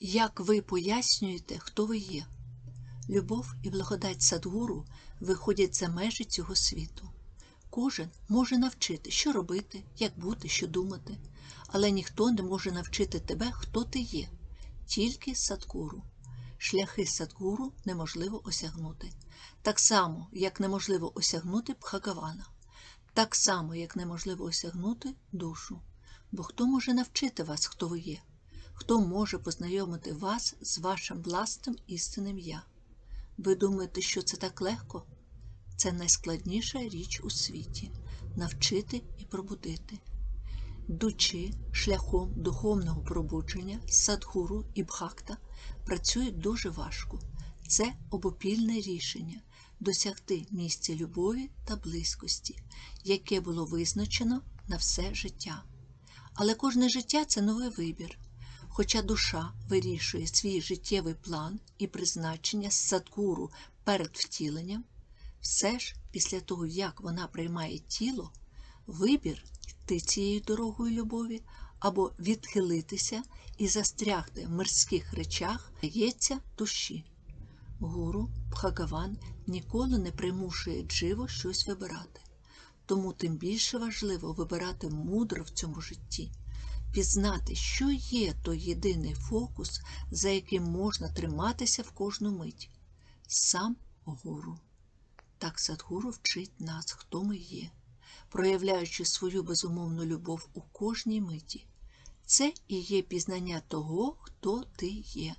Як ви пояснюєте, хто ви є? Любов і благодать Садгуру виходять за межі цього світу. Кожен може навчити, що робити, як бути, що думати, але ніхто не може навчити тебе, хто ти є, тільки Садгуру. Шляхи Садгуру неможливо осягнути. Так само, як неможливо осягнути Бхагавана. Так само, як неможливо осягнути душу. Бо хто може навчити вас, хто ви є? Хто може познайомити вас з вашим власним істинним я? Ви думаєте, що це так легко? Це найскладніша річ у світі навчити і пробудити. Дучи шляхом духовного пробудження, садгуру і бхакта працюють дуже важко. Це обопільне рішення досягти місця любові та близькості, яке було визначено на все життя. Але кожне життя це новий вибір. Хоча душа вирішує свій життєвий план і призначення з садгуру перед втіленням, все ж після того, як вона приймає тіло, вибір йти цією дорогою любові або відхилитися і застрягти в мирських речах дається душі. Гуру Бхагаван ніколи не примушує дживо щось вибирати, тому тим більше важливо вибирати мудро в цьому житті, пізнати, що є той єдиний фокус, за яким можна триматися в кожну мить. Сам гуру. Так Садгуру вчить нас, хто ми є, проявляючи свою безумовну любов у кожній миті. Це і є пізнання того, хто ти є,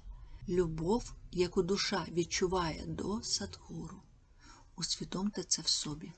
любов, яку душа відчуває до Садгуру. Усвідомте це в собі.